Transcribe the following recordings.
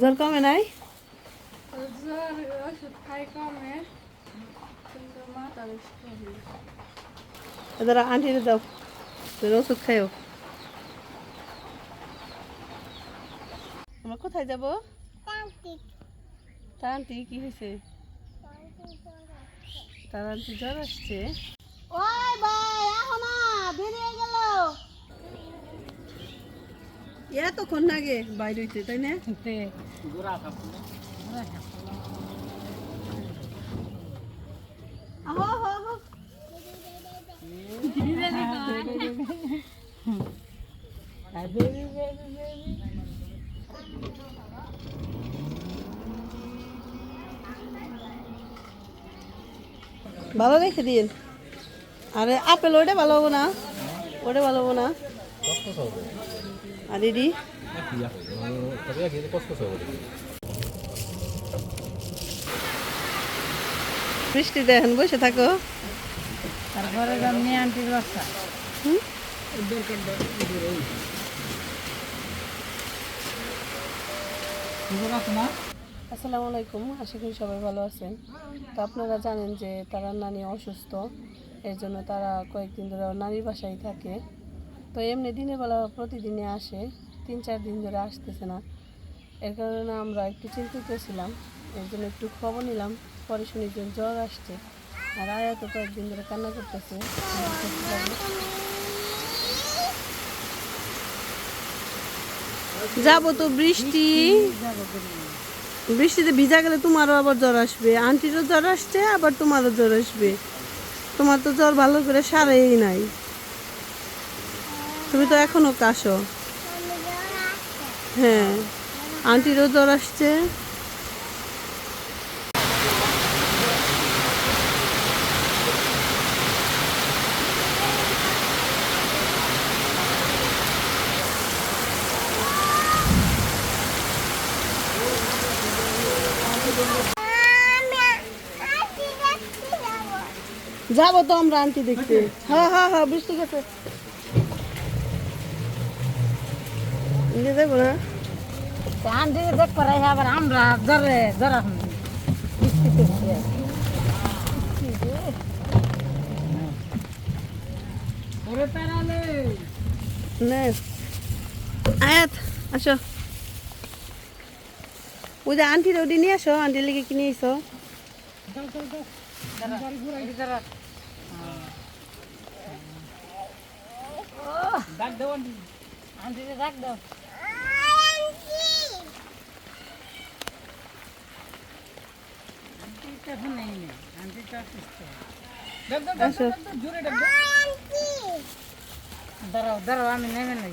জ্বর কমে নাই এদারা আন্টিরে দাও তোর ওষুধ খাইও আমরা কোথায় যাব তার আন্টি কি হয়েছে তার আন্টি জ্বর আসছে ওই ভাই আহো না বেরিয়ে গেল এতক্ষণ লাগে বাইরে হইতে তাই না? ভালো রেখে দিন আরে আপেল ওটা ভালো হব না। ওটা ভালো হব না। আর দিদি বৃষ্টি দেখেন বসে থাকো। তারপরে যেমনি আন্টির বাচ্চা? আসসালামু আলাইকুম আশা করি সবাই ভালো আছেন। তো আপনারা জানেন যে তারা নানি অসুস্থ এর জন্য তারা কয়েকদিন ধরে নানির বাসায় থাকে। তো এমনি দিনের বেলা প্রতিদিনে আসে, তিন চার দিন ধরে আসতেছে না। এর কারণে আমরা একটু চিন্তিত ছিলাম, এর জন্য একটু খবর নিলাম, পরে শুনি যে জ্বর আসছে। আর আয়া তো কয়েকদিন ধরে কান্না করতেছে। যাব তো বৃষ্টি। বৃষ্টিতে ভিজা গেলে তোমারও আবার জ্বর আসবে। আন্টিরও জ্বর আসছে, আবার তোমারও জ্বর আসবে। তোমার তো জ্বর ভালো করে সারেই নাই। তুমি তো এখনও কাশো। হ্যাঁ। আন্টিরও জ্বর আসছে? যাব তো আমরা আন্টি দেখতে। হ্যাঁ হ্যাঁ হ্যাঁ বুঝতে গেছে। নিয়ে যাব না দেখ করে আবার আমরা এখন নে আয়াত আসো ওই যে আন্টির ওটি নিয়ে আসো আন্টির লেগে কিনে এসো আন্টি ডাক দাও দাঁড়াও দাঁড়াও আমি নেমে নাই।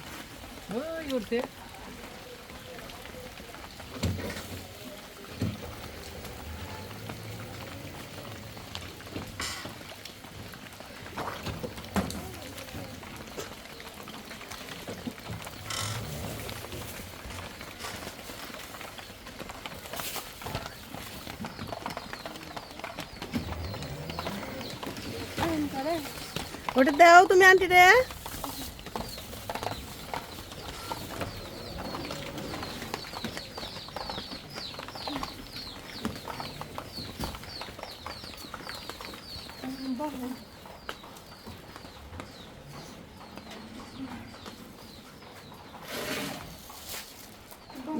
ওটা দাও তুমি আন্টি রে।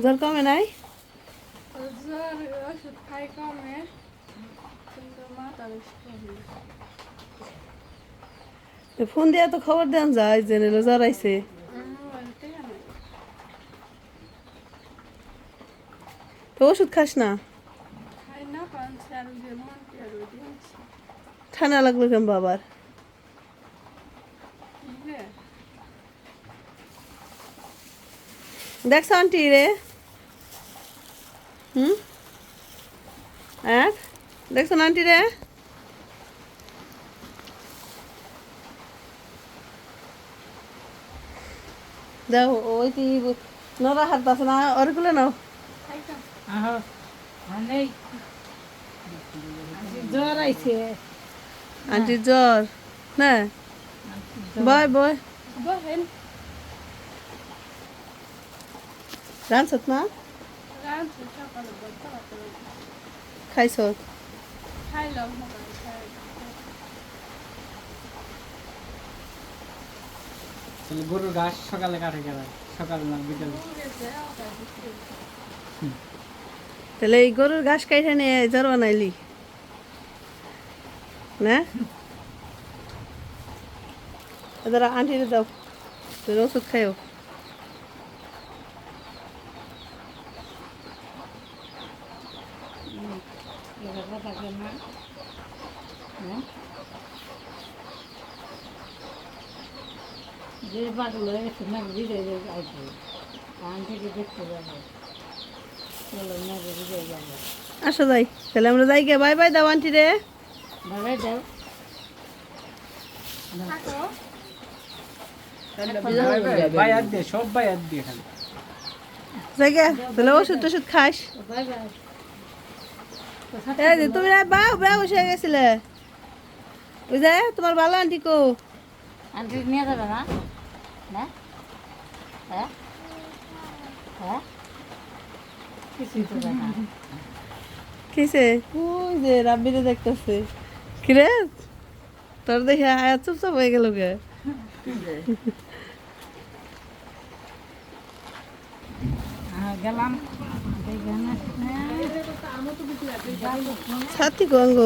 জ্বর কমে নাই? জ্বর খাই কমে। কিন্তু মাথা ফোন দিয়ে তো খবর দেন যায় জেনে আইছে তো ওষুধ খাস না? ঠান্ডা লাগল কেন বাবার? দেখছ আন্টি রে? হুম? এক? দেখছ আন্টি রে? দাও ওই কি নরা হাত আছে না ওরগুলো নাও। জ্বর আইছে। আন্টির জ্বর। না। বয় বয়। রানছত না খাইছ? তাহলে গরুর ঘাস সকালে কাটে গেল সকাল না বিকেলে? তাহলে এই গরুর ঘাস কাইটে নিয়ে জ্বর বানাইলি। না? এদের আন্টিরে দাও। ওষুধ খাইও। যে পাগল হয়েছে না বিজয় যাইছে কান থেকে দেখতে যাবে চলো না বিজয় যাবে আসো যাই। তাহলে আমরা যাই গে বাই বাই দাও আন্টি রে। ভালো যাও ভাই সব ভাই আর দিয়ে খালি যাই গে তাহলে ওষুধ টষুধ খাস। Bye bye. এই তুমি না বা বা বসে গেছিলে। ওই যে তোমার ভালো আন্টি কো? আন্টি নিয়ে যাবে না? না হ্যাঁ হ্যাঁ কিছুই তো দেয় না কিসে ওই যে রাব্বিরে দেখতেছে কিরে তোর দেখে আয়া চুপচাপ হয়ে গেল গে হ্যাঁ গেলাম সাথী গঙ্গ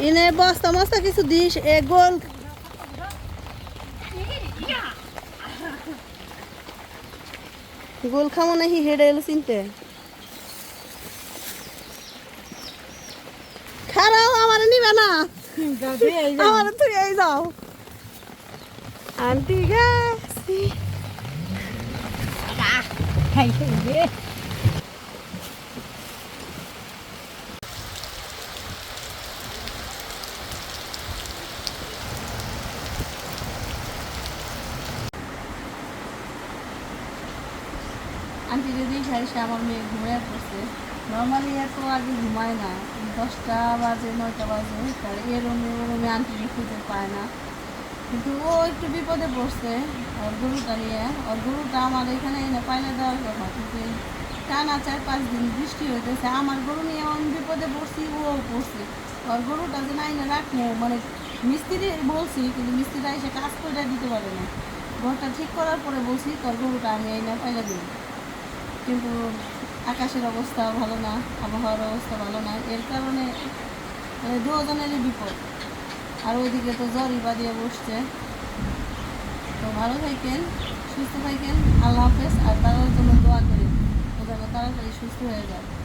ইনে বস্তা মস্তা কিছু দিস এ গোল গোল খামো নাহি, হেডে এলো চিনতে। খারাপ আমার নিবে না। আমার তুই এই যাও। আন্টি গেছি। আন্টি যদি এসে আমার মেয়ে ঘুমিয়ে পড়ছে। নর্মালি এত আগে ঘুমায় না। দশটা বাজে, নয়টা বাজে তাহলে এ রুমে আন্টিকে খুঁজে পায় না। কিন্তু ও একটু বিপদে পড়ছে, ওর গরুটা নিয়ে। ওর গরুটা আমার এখানে এনে পাইলে দেওয়ার কথা। কিন্তু টানা চার পাঁচ দিন বৃষ্টি হইতেছে। আমার গরু নিয়ে আমি বিপদে পড়ছি, ও পড়ছে। ওর গরুটা যে না রাখব মানে মিস্ত্রি বলছি, কিন্তু মিস্ত্রিটা এসে কাজ করে দিতে পারে না। ঘরটা ঠিক করার পরে বলছি, তোর গরুটা আমি এই না পাইলে দিই কিন্তু আকাশের অবস্থা ভালো না, আবহাওয়ার অবস্থা ভালো না, এর কারণে মানে দুজনেরই বিপদ। আর ওইদিকে তো জ্বরই বাদিয়ে বসছে। তো ভালো থাকেন, সুস্থ থাকেন, আল্লাহ হাফেজ, আর তার জন্য দোয়া করি। ও যেন তাড়াতাড়ি সুস্থ হয়ে যায়।